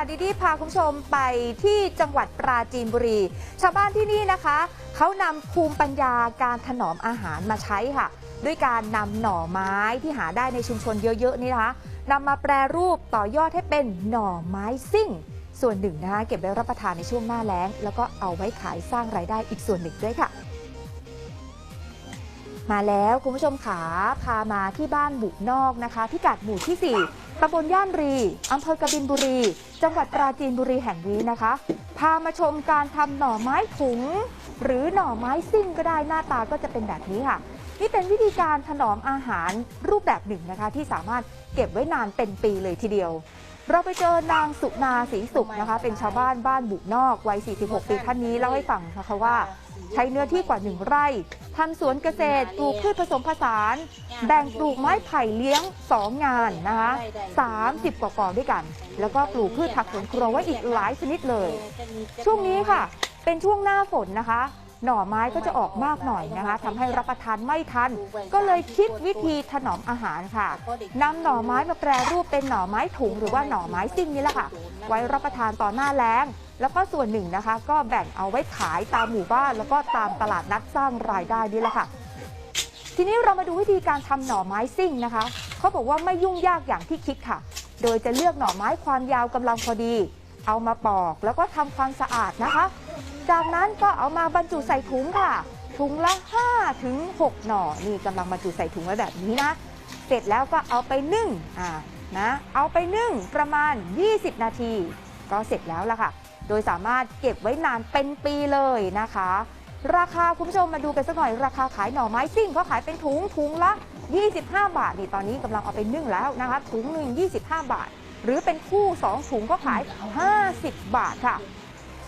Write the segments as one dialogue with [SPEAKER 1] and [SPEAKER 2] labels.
[SPEAKER 1] ค่ะดิดี้พาคุณผู้ชมไปที่จังหวัดปราจีนบุรี ชาวบ้านที่นี่นะคะ เขานำภูมิปัญญาการถนอมอาหารมาใช้ค่ะ ด้วยการนำหน่อไม้ที่หาได้ในชุมชนเยอะๆนี่นะคะนำมาแปรรูปต่อยอดให้เป็นหน่อไม้ซิ่ง ส่วนหนึ่งนะคะเก็บไว้รับประทานในช่วงหน้าแล้ง แล้วก็เอาไว้ขายสร้างรายได้อีกส่วนหนึ่งด้วยค่ะ มาแล้วคุณผู้ชมขาพามาที่บ้านบุกนอกนะคะพิกัดหมู่ที่ 4ตำบลย่านรีอำเภอกบินบุรี จังหวัดปราจีนบุรีแห่งนี้นะคะ พามาชมการทำหน่อไม้ถุง หรือหน่อไม้ซิ่งก็ได้หน้าตาก็จะเป็นแบบนี้ค่ะ นี่เป็นวิธีการถนอมอาหารรูปแบบหนึ่งนะคะ ที่สามารถเก็บไว้นานเป็นปีเลยทีเดียว เราไปเจอนางสุนาศรีสุขนะคะ เป็นชาวบ้านบ้านบุกนอกวัย 46 ปีท่านนี้เล่าให้ฟังนะคะว่า ใช้เนื้อที่กว่าหนึ่งไร่ทำสวนเกษตรปลูกพืชผสมผสาน แบ่งปลูกไม้ไผ่เลี้ยง 2 งานนะคะ30 กว่ากอด้วยกัน แล้วก็ปลูกพืชผักสวนครัวไว้อีกหลายชนิดเลย ช่วงนี้ค่ะ เป็นช่วงหน้าฝนนะคะ หน่อไม้ก็จะออกมากหน่อยนะคะทำให้รับประทานไม่ทัน ก็เลยคิดวิธีถนอมอาหารค่ะนำหน่อไม้มาแปรรูปเป็นหน่อไม้ถุงหรือว่าหน่อไม้ซิ่งนี่แหละค่ะ ไว้รับประทานต่อหน้าแล้ง แล้วก็ส่วนหนึ่งนะคะ ก็แบ่งเอาไว้ขายตามหมู่บ้าน แล้วก็ตามตลาดนัดสร้างรายได้นี่แหละค่ะทีนี้เรามาดูวิธีการทำหน่อไม้ซิ่งนะคะ เขาบอกว่าไม่ยุ่งยากอย่างที่คิดค่ะ โดยจะเลือกหน่อไม้ความยาวกำลังพอดี เอามาปอกแล้วก็ทำความสะอาดนะคะ จากนั้นก็เอามาบรรจุใส่ถุงค่ะ ถุงละ5ถึง6หน่อ นี่กำลังบรรจุใส่ถุงไว้แบบนี้นะ เสร็จแล้วก็เอาไปนึ่งอ่านะเอาไปนึ่งประมาณ 20 นาที ก็เสร็จแล้วล่ะค่ะ โดยสามารถเก็บไว้นานเป็นปีเลยนะคะ ราคาคุณผู้ชมมาดูกันสักหน่อย ราคาขายหน่อไม้ซิ่งเขาขายเป็นถุงถุงละ 25 บาทนี่ตอนนี้กำลังเอาไปนึ่งแล้วนะคะ ถุงหนึ่ง25 บาท หรือเป็นคู่2ถุงก็ขาย 50 บาทค่ะ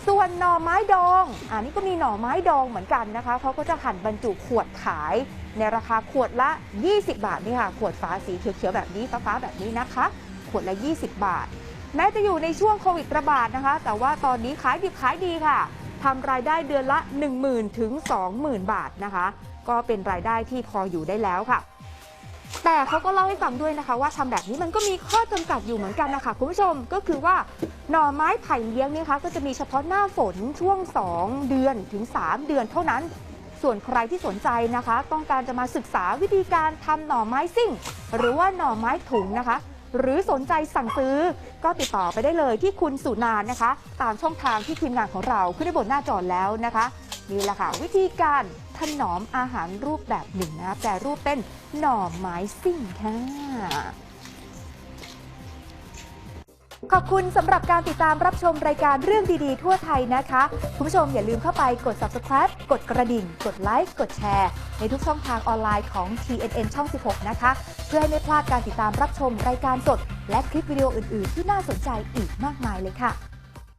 [SPEAKER 1] ส่วนหน่อไม้ดองอันนี้ก็มีหน่อไม้ดองเหมือนกันนะคะเขาก็จะหั่นบรรจุขวดขาย ในราคาขวดละ 20 บาทนี่ค่ะ ขวดฟ้าสีเขียวๆแบบนี้ฟ้าๆแบบนี้นะคะ ขวดละ 20 บาท แม้จะอยู่ในช่วงโควิดระบาดนะคะ แต่ว่าตอนนี้ขายดิบขายดีค่ะทำรายได้เดือนละ 10,000 ถึง 20,000 บาทนะคะ ก็เป็นรายได้ที่พออยู่ได้แล้วค่ะ แต่เขาก็เล่าให้ฟังด้วยนะคะ ว่าทำแบบนี้มันก็มีข้อจำกัดอยู่เหมือนกันนะคะคุณผู้ชมก็คือว่าหน่อไม้ไผ่เลี้ยงเนี่ยคะก็จะมีเฉพาะหน้าฝนช่วง 2 เดือนถึง 3 เดือนเท่านั้น ส่วนใครที่สนใจนะคะ ต้องการจะมาศึกษาวิธีการทำหน่อไม้ซิ่ง หรือว่าหน่อไม้ถุงนะคะหรือสนใจสั่งซื้อก็ติดต่อไปได้เลยที่คุณสุนานนะคะ ตามช่องทางที่ทีมงานของเราขึ้นได้บนหน้าจอแล้วนะคะ นี่แหละค่ะ วิธีการ ถนอมอาหารรูปแบบหนึ่งนะคะแปรรูปเป็นหน่อไม้ซิ่งค่ะขอบคุณสำหรับการติดตามรับชมรายการเรื่องดีๆ ทั่วไทยนะคะ คุณผู้ชมอย่าลืมเข้าไปกด subscribe กดกระดิ่ง กดไลค์ กดแชร์ ในทุกช่องทางออนไลน์ของ TNN ช่อง 16 นะคะ เพื่อให้ไม่พลาดการติดตามรับชมรายการสด และคลิปวิดีโออื่น ๆ ที่น่าสนใจอีกมากมายเลยค่ะ